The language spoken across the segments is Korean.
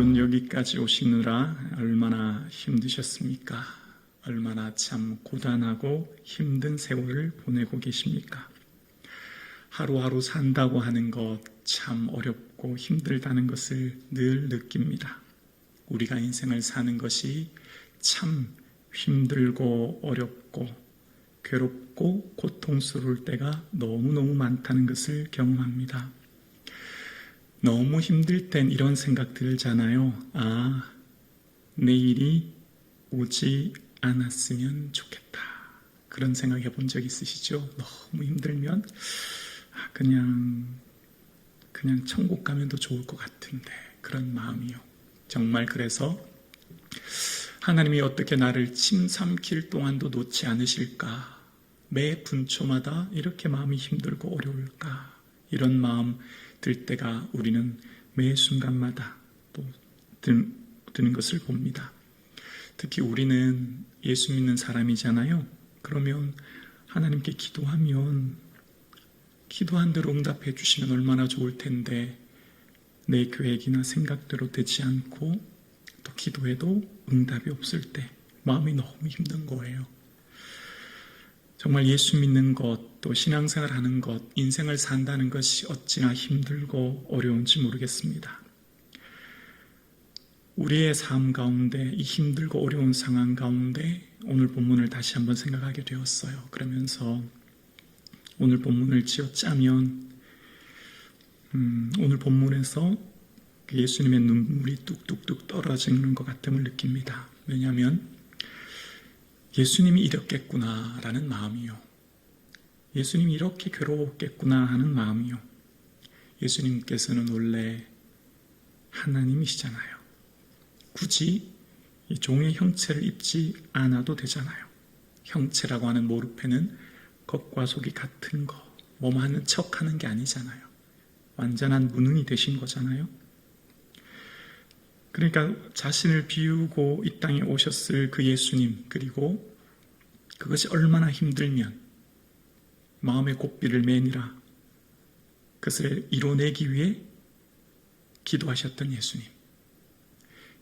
여러분 여기까지 오시느라 얼마나 힘드셨습니까? 얼마나 참 고단하고 힘든 세월을 보내고 계십니까? 하루하루 산다고 하는 것 참 어렵고 힘들다는 것을 늘 느낍니다. 우리가 인생을 사는 것이 참 힘들고 어렵고 괴롭고 고통스러울 때가 너무너무 많다는 것을 경험합니다. 너무 힘들 땐 이런 생각 들잖아요. 아, 내일이 오지 않았으면 좋겠다. 그런 생각 해본 적 있으시죠? 너무 힘들면, 아, 그냥, 그냥 천국 가면 더 좋을 것 같은데, 그런 마음이요. 정말 그래서, 하나님이 어떻게 나를 침 삼킬 동안도 놓지 않으실까? 매 분초마다 이렇게 마음이 힘들고 어려울까? 이런 마음 들 때가 우리는 매 순간마다 또 드는 것을 봅니다. 특히 우리는 예수 믿는 사람이잖아요. 그러면 하나님께 기도하면 기도한 대로 응답해 주시면 얼마나 좋을 텐데 내 계획이나 생각대로 되지 않고 또 기도해도 응답이 없을 때 마음이 너무 힘든 거예요. 정말 예수 믿는 것, 또 신앙생활 하는 것, 인생을 산다는 것이 어찌나 힘들고 어려운지 모르겠습니다. 우리의 삶 가운데 이 힘들고 어려운 상황 가운데 오늘 본문을 다시 한번 생각하게 되었어요. 그러면서 오늘 본문을 지어 짜면 음, 오늘 본문에서 예수님의 눈물이 뚝뚝뚝 떨어지는 것 같음을 느낍니다. 왜냐하면 예수님이 이렇겠구나라는 마음이요. 예수님이 이렇게 괴로웠겠구나 하는 마음이요. 예수님께서는 원래 하나님이시잖아요. 굳이 이 종의 형체를 입지 않아도 되잖아요. 형체라고 하는 모르페는 겉과 속이 같은 거, 몸 하는 척 하는 게 아니잖아요. 완전한 무능이 되신 거잖아요. 그러니까 자신을 비우고 이 땅에 오셨을 그 예수님, 그리고 그것이 얼마나 힘들면 마음의 고삐를 매니라 그것을 이뤄내기 위해 기도하셨던 예수님.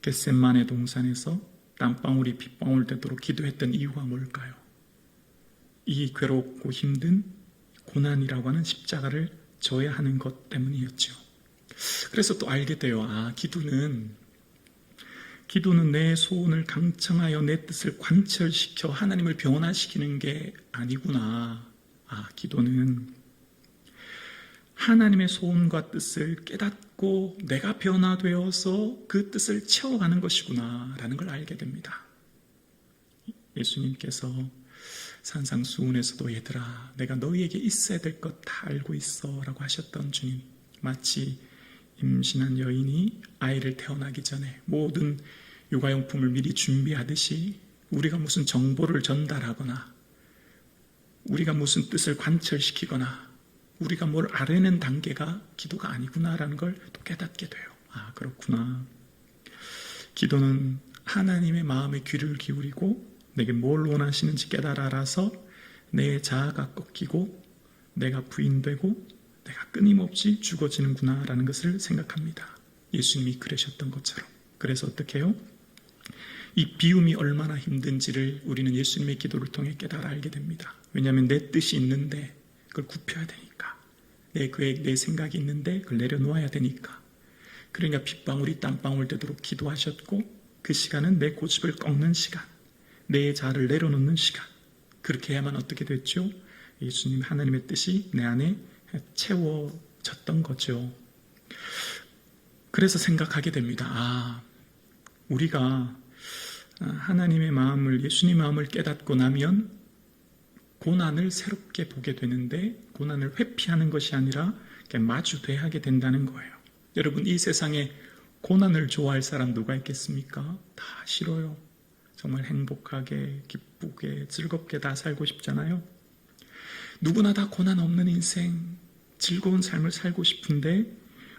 겟셋만의 동산에서 땀방울이 빗방울 되도록 기도했던 이유가 뭘까요? 이 괴롭고 힘든 고난이라고 하는 십자가를 져야 하는 것 때문이었죠. 그래서 또 알게 돼요. 아, 기도는 기도는 내 소원을 강청하여 내 뜻을 관철시켜 하나님을 변화시키는 게 아니구나. 아, 기도는 하나님의 소원과 뜻을 깨닫고 내가 변화되어서 그 뜻을 채워가는 것이구나. 라는 걸 알게 됩니다. 예수님께서 산상수훈에서도 얘들아, 내가 너희에게 있어야 될 것 다 알고 있어. 라고 하셨던 주님. 마치 임신한 여인이 아이를 태어나기 전에 모든 육아용품을 미리 준비하듯이 우리가 무슨 정보를 전달하거나 우리가 무슨 뜻을 관철시키거나 우리가 뭘 알아내는 단계가 기도가 아니구나라는 걸 또 깨닫게 돼요. 아, 그렇구나. 기도는 하나님의 마음에 귀를 기울이고 내게 뭘 원하시는지 깨달아 알아서 내 자아가 꺾이고 내가 부인되고 내가 끊임없이 죽어지는구나라는 것을 생각합니다. 예수님이 그러셨던 것처럼. 그래서 어떻게 해요? 이 비움이 얼마나 힘든지를 우리는 예수님의 기도를 통해 깨달아 알게 됩니다. 왜냐하면 내 뜻이 있는데 그걸 굽혀야 되니까. 내 계획, 내 생각이 있는데 그걸 내려놓아야 되니까. 그러니까 빗방울이 땀방울 되도록 기도하셨고 그 시간은 내 고집을 꺾는 시간, 내 자를 내려놓는 시간. 그렇게 해야만 어떻게 됐죠? 예수님 하나님의 뜻이 내 안에 채워졌던 거죠. 그래서 생각하게 됩니다. 아, 우리가 하나님의 마음을, 예수님 마음을 깨닫고 나면 고난을 새롭게 보게 되는데 고난을 회피하는 것이 아니라 마주대하게 된다는 거예요. 여러분, 이 세상에 고난을 좋아할 사람 누가 있겠습니까? 다 싫어요. 정말 행복하게, 기쁘게, 즐겁게 다 살고 싶잖아요. 누구나 다 고난 없는 인생, 즐거운 삶을 살고 싶은데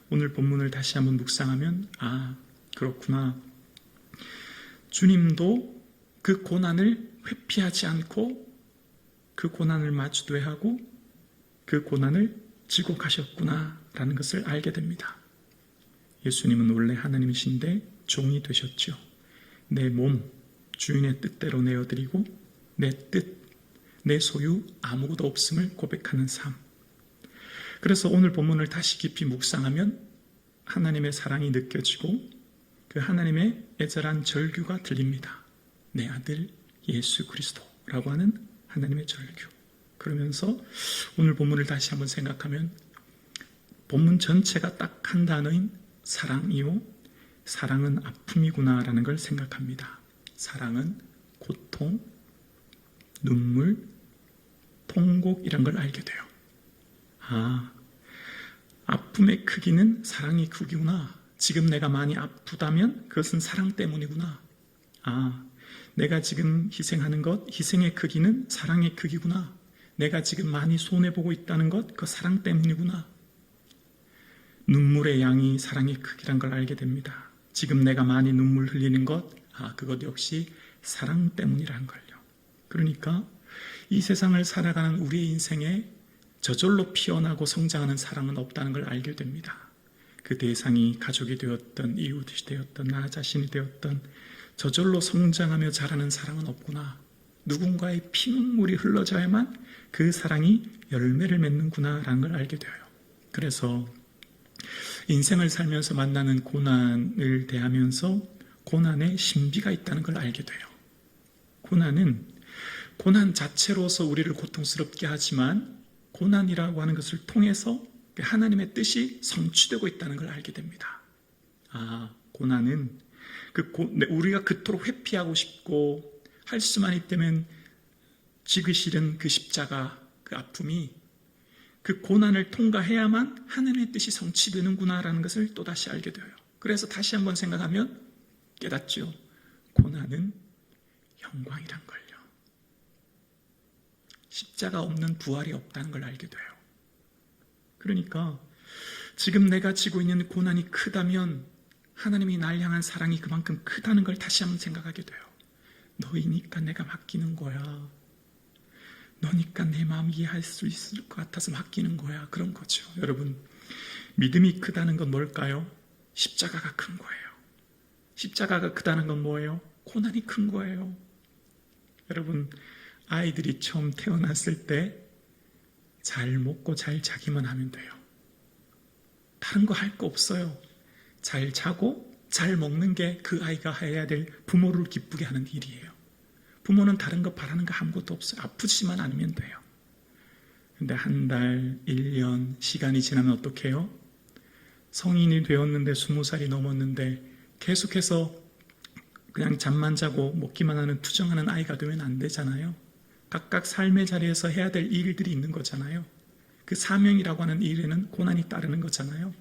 오늘 본문을 다시 한번 묵상하면 아, 그렇구나. 주님도 그 고난을 회피하지 않고 그 고난을 마주대하고 그 고난을 지고 가셨구나라는 것을 알게 됩니다. 예수님은 원래 하나님이신데 종이 되셨죠. 내 몸 주인의 뜻대로 내어드리고 내 뜻, 내 소유 아무것도 없음을 고백하는 삶. 그래서 오늘 본문을 다시 깊이 묵상하면 하나님의 사랑이 느껴지고 그 하나님의 애절한 절규가 들립니다. 내 아들 예수 그리스도라고 하는 하나님의 절규. 그러면서 오늘 본문을 다시 한번 생각하면 본문 전체가 딱 한 단어인 사랑이요. 사랑은 아픔이구나라는 걸 생각합니다. 사랑은 고통, 눈물, 통곡 이런 걸 알게 돼요. 아, 아픔의 크기는 사랑이 크기구나. 지금 내가 많이 아프다면 그것은 사랑 때문이구나. 아, 내가 지금 희생하는 것, 희생의 크기는 사랑의 크기구나. 내가 지금 많이 손해보고 있다는 것, 그 사랑 때문이구나. 눈물의 양이 사랑의 크기란 걸 알게 됩니다. 지금 내가 많이 눈물 흘리는 것, 아, 그것 역시 사랑 때문이란 걸요. 그러니까 이 세상을 살아가는 우리의 인생에 저절로 피어나고 성장하는 사랑은 없다는 걸 알게 됩니다. 그 대상이 가족이 되었던 이웃이 되었던 나 자신이 되었던 저절로 성장하며 자라는 사랑은 없구나. 누군가의 피눈물이 흘러져야만 그 사랑이 열매를 맺는구나라는 걸 알게 돼요. 그래서 인생을 살면서 만나는 고난을 대하면서 고난에 신비가 있다는 걸 알게 돼요. 고난은 고난 자체로서 우리를 고통스럽게 하지만 고난이라고 하는 것을 통해서 하나님의 뜻이 성취되고 있다는 걸 알게 됩니다. 아, 고난은 그 고, 네, 우리가 그토록 회피하고 싶고 할 수만 있다면 지기 싫은 그 십자가, 그 아픔이 그 고난을 통과해야만 하나님의 뜻이 성취되는구나라는 것을 또다시 알게 돼요. 그래서 다시 한번 생각하면 깨닫죠. 고난은 영광이란 걸요. 십자가 없는 부활이 없다는 걸 알게 돼요. 그러니까 지금 내가 지고 있는 고난이 크다면 하나님이 날 향한 사랑이 그만큼 크다는 걸 다시 한번 생각하게 돼요. 너희니까 내가 맡기는 거야. 너니까 내 마음 이해할 수 있을 것 같아서 맡기는 거야. 그런 거죠. 여러분, 믿음이 크다는 건 뭘까요? 십자가가 큰 거예요. 십자가가 크다는 건 뭐예요? 고난이 큰 거예요. 여러분, 아이들이 처음 태어났을 때 잘 먹고 잘 자기만 하면 돼요. 다른 거 할 거 없어요. 잘 자고 잘 먹는 게 그 아이가 해야 될 부모를 기쁘게 하는 일이에요. 부모는 다른 거 바라는 거 아무것도 없어요. 아프지만 않으면 돼요. 근데 한 달, 1년, 시간이 지나면 어떻게 해요? 성인이 되었는데, 20살이 넘었는데, 계속해서 그냥 잠만 자고 먹기만 하는 투정하는 아이가 되면 안 되잖아요. 각각 삶의 자리에서 해야 될 일들이 있는 거잖아요. 그 사명이라고 하는 일에는 고난이 따르는 거잖아요.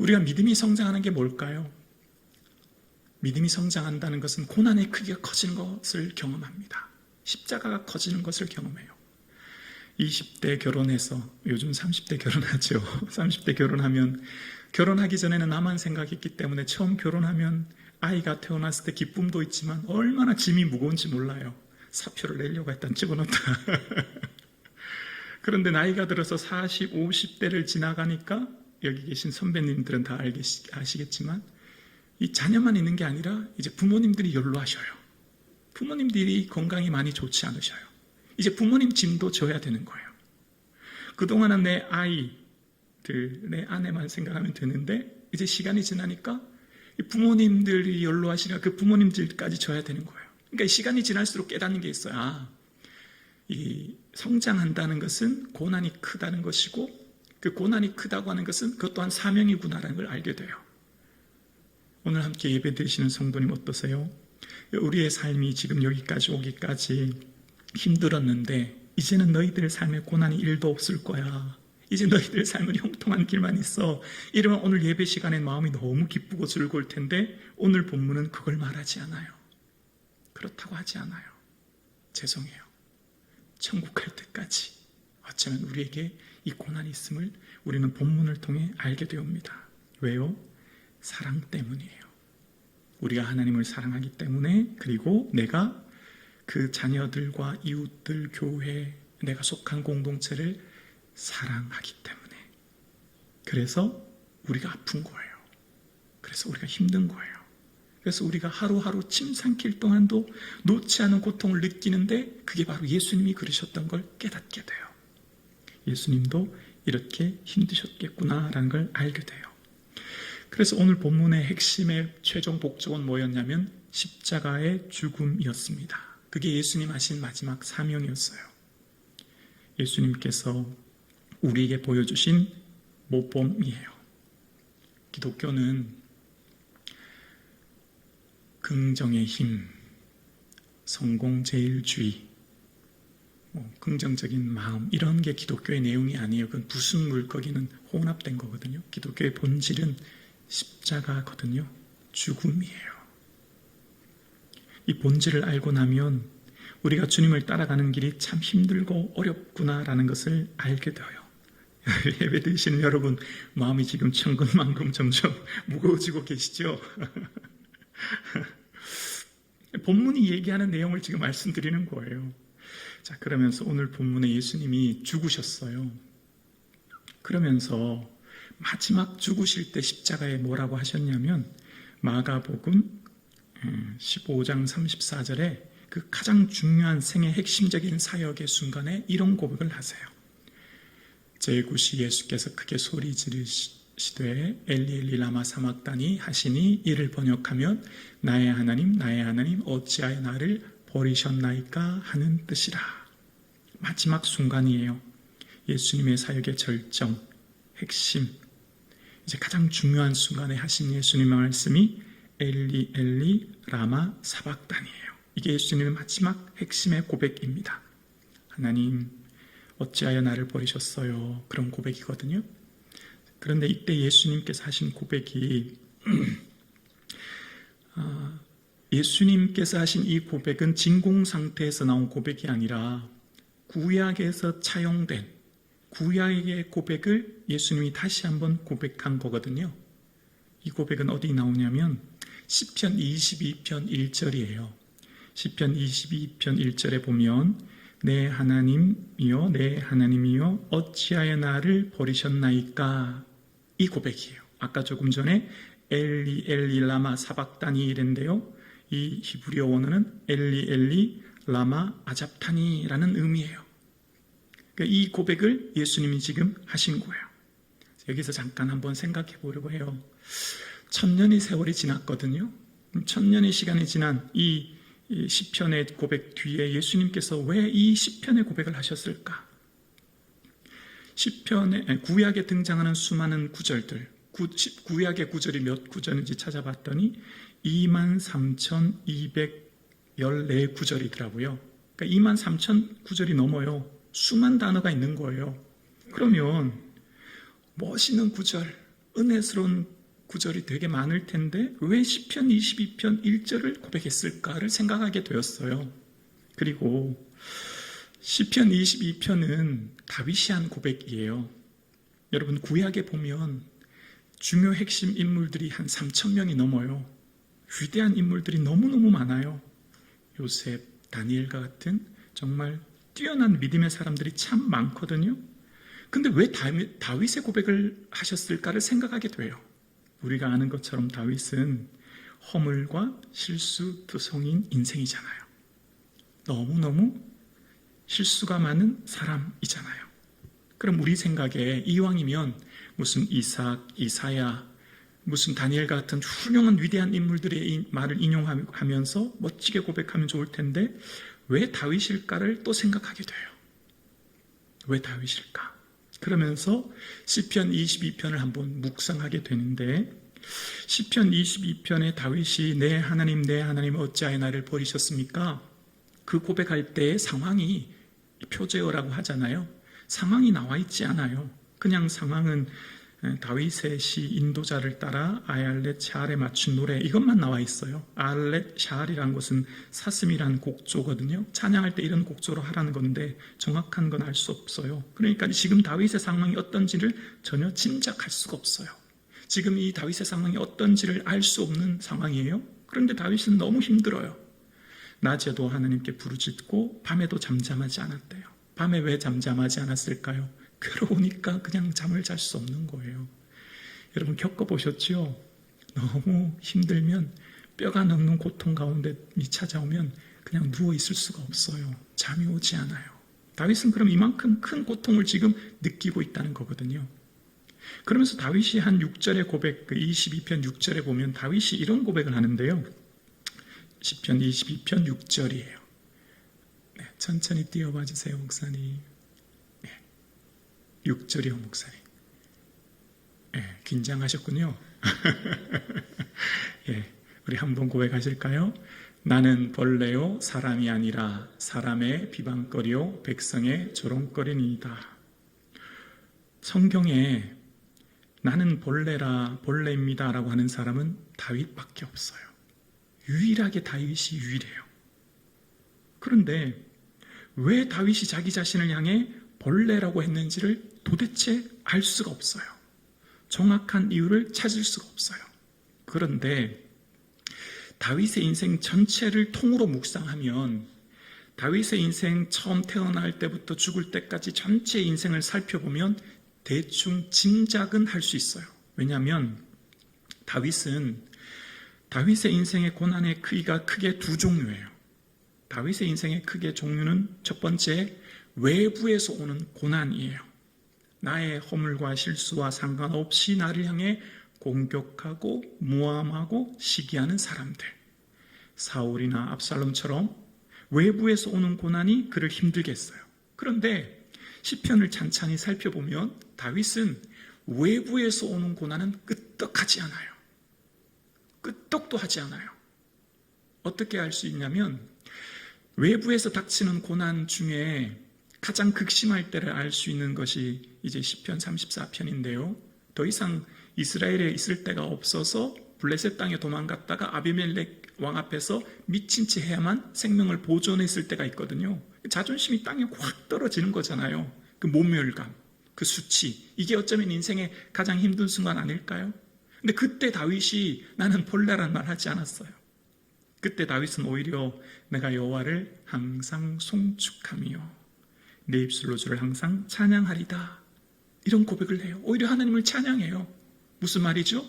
우리가 믿음이 성장하는 게 뭘까요? 믿음이 성장한다는 것은 고난의 크기가 커지는 것을 경험합니다. 십자가가 커지는 것을 경험해요. 20대 결혼해서 요즘 30대 결혼하죠. 30대 결혼하면 결혼하기 전에는 나만 생각했기 때문에 처음 결혼하면 아이가 태어났을 때 기쁨도 있지만 얼마나 짐이 무거운지 몰라요. 사표를 내려고 했던 찍어놓다. 그런데 나이가 들어서 40, 50대를 지나가니까 여기 계신 선배님들은 다 알겠, 아시겠지만 이 자녀만 있는 게 아니라 이제 부모님들이 연로하셔요. 부모님들이 건강이 많이 좋지 않으셔요. 이제 부모님 짐도 져야 되는 거예요. 그동안은 내 아이들, 내 아내만 생각하면 되는데 이제 시간이 지나니까 부모님들이 연로하시니까 그 부모님들까지 져야 되는 거예요. 그러니까 시간이 지날수록 깨닫는 게 있어요. 아, 이 성장한다는 것은 고난이 크다는 것이고 그 고난이 크다고 하는 것은 그것 또한 사명이구나라는 걸 알게 돼요. 오늘 함께 예배 드리시는 성도님 어떠세요? 우리의 삶이 지금 여기까지 오기까지 힘들었는데 이제는 너희들 삶에 고난이 일도 없을 거야. 이제 너희들 삶은 형통한 길만 있어. 이러면 오늘 예배 시간에 마음이 너무 기쁘고 즐거울 텐데 오늘 본문은 그걸 말하지 않아요. 그렇다고 하지 않아요. 죄송해요. 천국 갈 때까지 어쩌면 우리에게 이 고난이 있음을 우리는 본문을 통해 알게 되옵니다. 왜요? 사랑 때문이에요. 우리가 하나님을 사랑하기 때문에 그리고 내가 그 자녀들과 이웃들, 교회, 내가 속한 공동체를 사랑하기 때문에 그래서 우리가 아픈 거예요. 그래서 우리가 힘든 거예요. 그래서 우리가 하루하루 침 삼킬 동안도 놓지 않은 고통을 느끼는데 그게 바로 예수님이 그러셨던 걸 깨닫게 돼요. 예수님도 이렇게 힘드셨겠구나라는 걸 알게 돼요. 그래서 오늘 본문의 핵심의 최종 목적은 뭐였냐면 십자가의 죽음이었습니다. 그게 예수님 하신 마지막 사명이었어요. 예수님께서 우리에게 보여주신 모범이에요. 기독교는 긍정의 힘, 성공제일주의, 뭐 긍정적인 마음 이런 게 기독교의 내용이 아니에요. 그건 무슨 물거기는 혼합된 거거든요. 기독교의 본질은 십자가거든요. 죽음이에요. 이 본질을 알고 나면 우리가 주님을 따라가는 길이 참 힘들고 어렵구나라는 것을 알게 돼요. 예배 드시는 여러분 마음이 지금 천근만금 점점 무거워지고 계시죠? 본문이 얘기하는 내용을 지금 말씀드리는 거예요. 자, 그러면서 오늘 본문에 예수님이 죽으셨어요. 그러면서 마지막 죽으실 때 십자가에 뭐라고 하셨냐면 마가복음 15장 34절에 그 가장 중요한 생의 핵심적인 사역의 순간에 이런 고백을 하세요. 제9시 예수께서 크게 소리 지르시되 엘리 엘리 라마 사막다니 하시니 이를 번역하면 나의 하나님 나의 하나님 어찌하여 나를 버리셨나이까 하는 뜻이라. 마지막 순간이에요. 예수님의 사역의 절정, 핵심. 이제 가장 중요한 순간에 하신 예수님의 말씀이 엘리 엘리 라마 사박단이에요. 이게 예수님의 마지막 핵심의 고백입니다. 하나님 어찌하여 나를 버리셨어요? 그런 고백이거든요. 그런데 이때 예수님께서 하신 고백이 아, 예수님께서 하신 이 고백은 진공 상태에서 나온 고백이 아니라 구약에서 차용된 구약의 고백을 예수님이 다시 한번 고백한 거거든요. 이 고백은 어디 나오냐면 10편 22편 1절이에요. 10편 22편 1절에 보면 내 하나님이여 내 하나님이여 어찌하여 나를 버리셨나이까 이 고백이에요. 아까 조금 전에 엘리 엘리 라마 사박다니 이랬는데요. 이 히브리어 원어는 엘리 엘리 라마 아잡타니라는 의미예요. 그러니까 이 고백을 예수님이 지금 하신 거예요. 여기서 잠깐 한번 생각해 보려고 해요. 천년의 세월이 지났거든요. 천년의 시간이 지난 이 시편의 고백 뒤에 예수님께서 왜 이 시편의 고백을 하셨을까? 시편에 구약에 등장하는 수많은 구절들, 구, 구약의 구절이 몇 구절인지 찾아봤더니 23,214 구절이더라고요. 그러니까 23,000 구절이 넘어요. 수만 단어가 있는 거예요. 그러면 멋있는 구절, 은혜스러운 구절이 되게 많을 텐데 왜 시편 22편 1절을 고백했을까를 생각하게 되었어요. 그리고 시편 22편은 다윗이 한 고백이에요. 여러분 구약에 보면 중요 핵심 인물들이 한 3천 명이 넘어요. 위대한 인물들이 너무너무 많아요. 요셉, 다니엘과 같은 정말 뛰어난 믿음의 사람들이 참 많거든요. 근데 왜 다윗의 고백을 하셨을까를 생각하게 돼요. 우리가 아는 것처럼 다윗은 허물과 실수 투성인 인생이잖아요. 너무너무 실수가 많은 사람이잖아요. 그럼 우리 생각에 이왕이면 무슨 이삭, 이사야, 무슨 다니엘 같은 훌륭한 위대한 인물들의 말을 인용하면서 멋지게 고백하면 좋을 텐데 왜 다윗일까를 또 생각하게 돼요. 왜 다윗일까? 그러면서 시편 22편을 한번 묵상하게 되는데 시편 22편의 다윗이 내 하나님 내 하나님 어찌하여 나를 버리셨습니까? 그 고백할 때 상황이 표제어라고 하잖아요. 상황이 나와 있지 않아요. 그냥 상황은 다윗의 시 인도자를 따라 아얄렛 샤알에 맞춘 노래 이것만 나와 있어요. 아알렛 샤알이라는 것은 사슴이란 곡조거든요. 찬양할 때 이런 곡조로 하라는 건데 정확한 건 알 수 없어요. 그러니까 지금 다윗의 상황이 어떤지를 전혀 짐작할 수가 없어요. 지금 이 다윗의 상황이 어떤지를 알 수 없는 상황이에요. 그런데 다윗은 너무 힘들어요. 낮에도 하나님께 부르짖고 밤에도 잠잠하지 않았대요. 밤에 왜 잠잠하지 않았을까요? 괴로우니까 그냥 잠을 잘 수 없는 거예요. 여러분 겪어보셨죠? 너무 힘들면 뼈가 녹는 고통 가운데 찾아오면 그냥 누워 있을 수가 없어요. 잠이 오지 않아요. 다윗은 그럼 이만큼 큰 고통을 지금 느끼고 있다는 거거든요. 그러면서 다윗이 한 6절의 고백, 그 22편 6절에 보면 다윗이 이런 고백을 하는데요. 10편 22편 6절이에요. 네, 천천히 띄워봐 주세요, 목사님. 네, 6절이요, 목사님. 네, 긴장하셨군요. 예, 우리 한번 고백하실까요? 나는 벌레요 사람이 아니라 사람의 비방거리요 백성의 조롱거리니이다. 성경에 나는 벌레라 벌레입니다라고 하는 사람은 다윗밖에 없어요. 유일하게 다윗이 유일해요. 그런데 왜 다윗이 자기 자신을 향해 벌레라고 했는지를 도대체 알 수가 없어요. 정확한 이유를 찾을 수가 없어요. 그런데 다윗의 인생 전체를 통으로 묵상하면 다윗의 인생 처음 태어날 때부터 죽을 때까지 전체 인생을 살펴보면 대충 짐작은 할 수 있어요. 왜냐하면 다윗은 다윗의 인생의 고난의 크기가 크게 두 종류예요. 다윗의 인생의 크게 종류는 첫 번째 외부에서 오는 고난이에요. 나의 허물과 실수와 상관없이 나를 향해 공격하고 모함하고 시기하는 사람들. 사울이나 압살롬처럼 외부에서 오는 고난이 그를 힘들게 했어요. 그런데 시편을 찬찬히 살펴보면 다윗은 외부에서 오는 고난은 끄떡하지 않아요. 끄떡도 하지 않아요. 어떻게 알 수 있냐면 외부에서 닥치는 고난 중에 가장 극심할 때를 알 수 있는 것이 이제 시편 34편인데요. 더 이상 이스라엘에 있을 데가 없어서 블레셋 땅에 도망갔다가 아비멜렉 왕 앞에서 미친 채 해야만 생명을 보존했을 때가 있거든요. 자존심이 땅에 확 떨어지는 거잖아요. 그 모멸감, 그 수치. 이게 어쩌면 인생의 가장 힘든 순간 아닐까요? 근데 그때 다윗이 나는 벌레란 말 하지 않았어요. 그때 다윗은 오히려 내가 여호와를 항상 송축하며 내 입술로 주를 항상 찬양하리다. 이런 고백을 해요. 오히려 하나님을 찬양해요. 무슨 말이죠?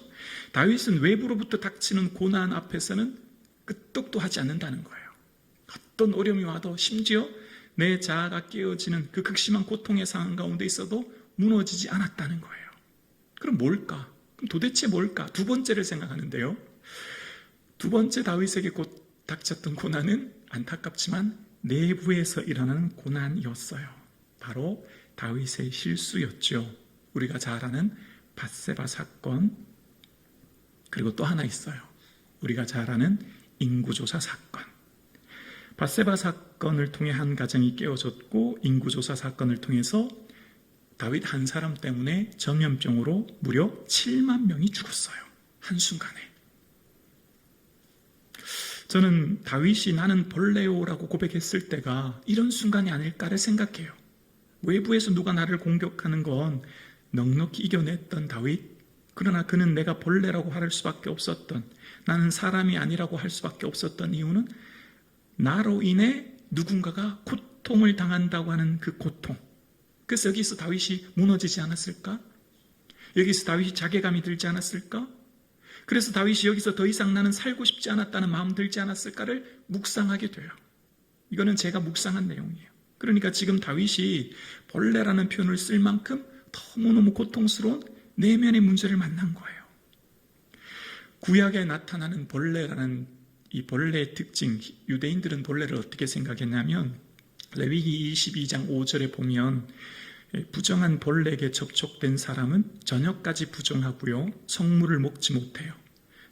다윗은 외부로부터 닥치는 고난 앞에서는 끄떡도 하지 않는다는 거예요. 어떤 어려움이 와도 심지어 내 자아가 깨어지는 그 극심한 고통의 상황 가운데 있어도 무너지지 않았다는 거예요. 그럼 뭘까? 그럼 도대체 뭘까? 두 번째를 생각하는데요. 두 번째 다윗에게 곧 닥쳤던 고난은 안타깝지만 내부에서 일어나는 고난이었어요. 바로 다윗의 실수였죠. 우리가 잘 아는 바세바 사건 그리고 또 하나 있어요. 우리가 잘 아는 인구조사 사건. 바세바 사건을 통해 한 가정이 깨어졌고 인구조사 사건을 통해서 다윗 한 사람 때문에 전염병으로 무려 7만 명이 죽었어요. 한순간에. 저는 다윗이 나는 벌레요라고 고백했을 때가 이런 순간이 아닐까를 생각해요. 외부에서 누가 나를 공격하는 건 넉넉히 이겨냈던 다윗. 그러나 그는 내가 벌레라고 할 수밖에 없었던, 나는 사람이 아니라고 할 수밖에 없었던 이유는 나로 인해 누군가가 고통을 당한다고 하는 그 고통. 그래서 여기서 다윗이 무너지지 않았을까? 여기서 다윗이 자괴감이 들지 않았을까? 그래서 다윗이 여기서 더 이상 나는 살고 싶지 않았다는 마음 들지 않았을까를 묵상하게 돼요. 이거는 제가 묵상한 내용이에요. 그러니까 지금 다윗이 벌레라는 표현을 쓸 만큼 너무너무 고통스러운 내면의 문제를 만난 거예요. 구약에 나타나는 벌레라는 이 벌레의 특징, 유대인들은 벌레를 어떻게 생각했냐면 레위기 22장 5절에 보면 부정한 벌레에게 접촉된 사람은 저녁까지 부정하고요. 성물을 먹지 못해요.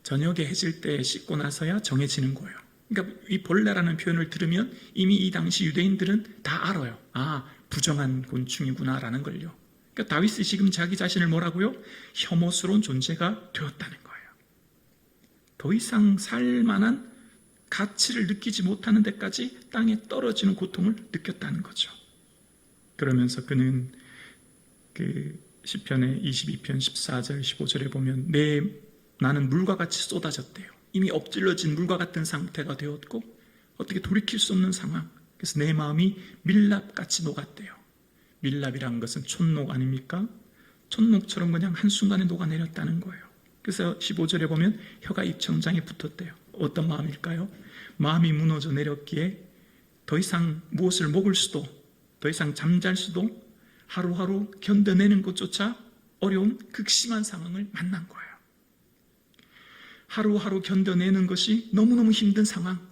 저녁에 해질 때 씻고 나서야 정해지는 거예요. 그러니까 이 벌레라는 표현을 들으면 이미 이 당시 유대인들은 다 알아요. 아, 부정한 곤충이구나라는 걸요. 그러니까 다윗이 지금 자기 자신을 뭐라고요? 혐오스러운 존재가 되었다는 거예요. 더 이상 살 만한 가치를 느끼지 못하는 데까지 땅에 떨어지는 고통을 느꼈다는 거죠. 그러면서 그는 그 시편의 22편 14절 15절에 보면 내 나는 물과 같이 쏟아졌대요. 이미 엎질러진 물과 같은 상태가 되었고 어떻게 돌이킬 수 없는 상황. 그래서 내 마음이 밀랍같이 녹았대요. 밀랍이란 것은 촌녹 아닙니까? 촌녹처럼 그냥 한순간에 녹아내렸다는 거예요. 그래서 15절에 보면 혀가 입천장에 붙었대요. 어떤 마음일까요? 마음이 무너져 내렸기에 더 이상 무엇을 먹을 수도 더 이상 잠잘 수도 하루하루 견뎌내는 것조차 어려운 극심한 상황을 만난 거예요. 하루하루 견뎌내는 것이 너무너무 힘든 상황.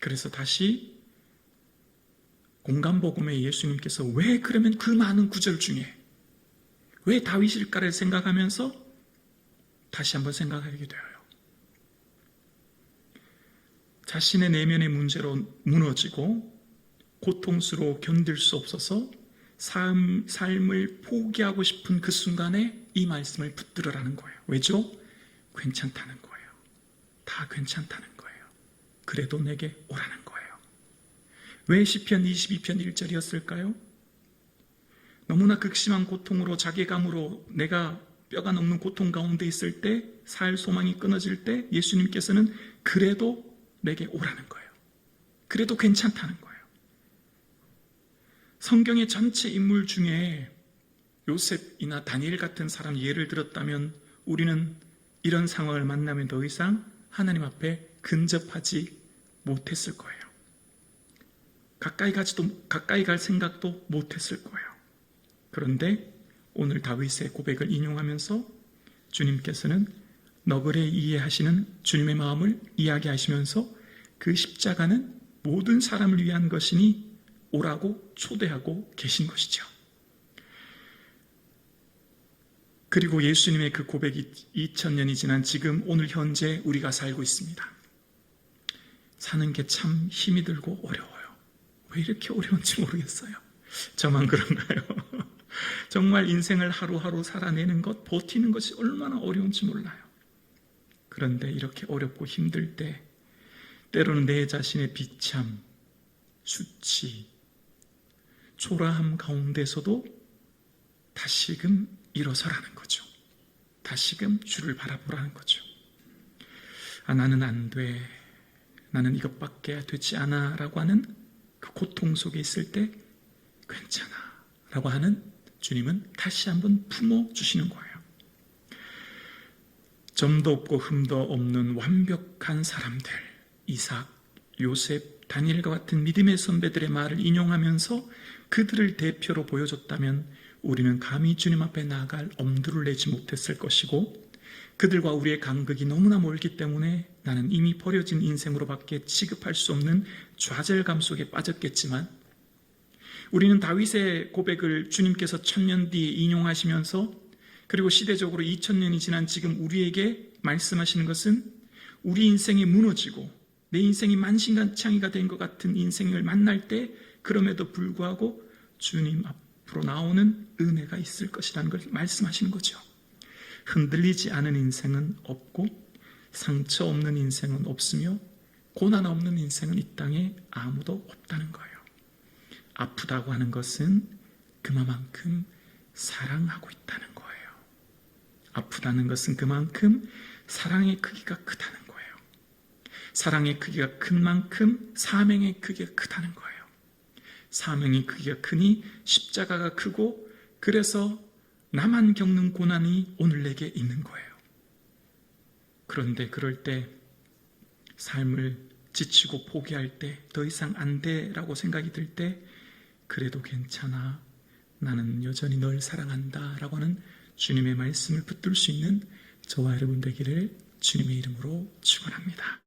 그래서 다시 공간복음의 예수님께서 왜 그러면 그 많은 구절 중에 왜 다윗일까를 생각하면서 다시 한번 생각하게 되어요. 자신의 내면의 문제로 무너지고 고통스러워 견딜 수 없어서 삶, 삶을 포기하고 싶은 그 순간에 이 말씀을 붙들으라는 거예요. 왜죠? 괜찮다는 거예요. 다 괜찮다는 거예요. 그래도 내게 오라는 거예요. 왜 시편 22편 1절이었을까요? 너무나 극심한 고통으로 자괴감으로 내가 뼈가 녹는 고통 가운데 있을 때, 살 소망이 끊어질 때 예수님께서는 그래도 내게 오라는 거예요. 그래도 괜찮다는 거예요. 성경의 전체 인물 중에 요셉이나 다니엘 같은 사람 예를 들었다면 우리는 이런 상황을 만나면 더 이상 하나님 앞에 근접하지 못했을 거예요. 가까이 가지도 가까이 갈 생각도 못했을 거예요. 그런데 오늘 다윗의 고백을 인용하면서 주님께서는 너그레 이해하시는 주님의 마음을 이야기하시면서 그 십자가는 모든 사람을 위한 것이니 오라고 초대하고 계신 것이죠. 그리고 예수님의 그 고백이 2000년이 지난 지금 오늘 현재 우리가 살고 있습니다. 사는 게 참 힘이 들고 어려워요. 왜 이렇게 어려운지 모르겠어요. 저만 그런가요? 정말 인생을 하루하루 살아내는 것, 버티는 것이 얼마나 어려운지 몰라요. 그런데 이렇게 어렵고 힘들 때, 때로는 내 자신의 비참, 수치, 초라함 가운데서도 다시금 일어서라는 거죠. 다시금 주를 바라보라는 거죠. 아, 나는 안 돼. 나는 이것밖에 되지 않아. 라고 하는 그 고통 속에 있을 때 괜찮아. 라고 하는 주님은 다시 한번 품어주시는 거예요. 점도 없고 흠도 없는 완벽한 사람들, 이삭, 요셉, 다니엘과 같은 믿음의 선배들의 말을 인용하면서 그들을 대표로 보여줬다면 우리는 감히 주님 앞에 나갈 엄두를 내지 못했을 것이고 그들과 우리의 간극이 너무나 멀기 때문에 나는 이미 버려진 인생으로밖에 취급할 수 없는 좌절감 속에 빠졌겠지만 우리는 다윗의 고백을 주님께서 천년 뒤에 인용하시면서 그리고 시대적으로 2000년이 지난 지금 우리에게 말씀하시는 것은 우리 인생이 무너지고 내 인생이 만신간창이가 된 것 같은 인생을 만날 때 그럼에도 불구하고 주님 앞으로 나오는 은혜가 있을 것이라는 걸 말씀하시는 거죠. 흔들리지 않은 인생은 없고 상처 없는 인생은 없으며 고난 없는 인생은 이 땅에 아무도 없다는 거예요. 아프다고 하는 것은 그만큼 사랑하고 있다는 거예요. 아프다는 것은 그만큼 사랑의 크기가 크다는 거예요. 사랑의 크기가 큰 만큼 사명의 크기가 크다는 거예요. 사명의 크기가 크니 십자가가 크고 그래서 나만 겪는 고난이 오늘 내게 있는 거예요. 그런데 그럴 때 삶을 지치고 포기할 때 더 이상 안 돼라고 생각이 들 때 그래도 괜찮아. 나는 여전히 널 사랑한다. 라고 하는 주님의 말씀을 붙들 수 있는 저와 여러분 되기를 주님의 이름으로 축원합니다.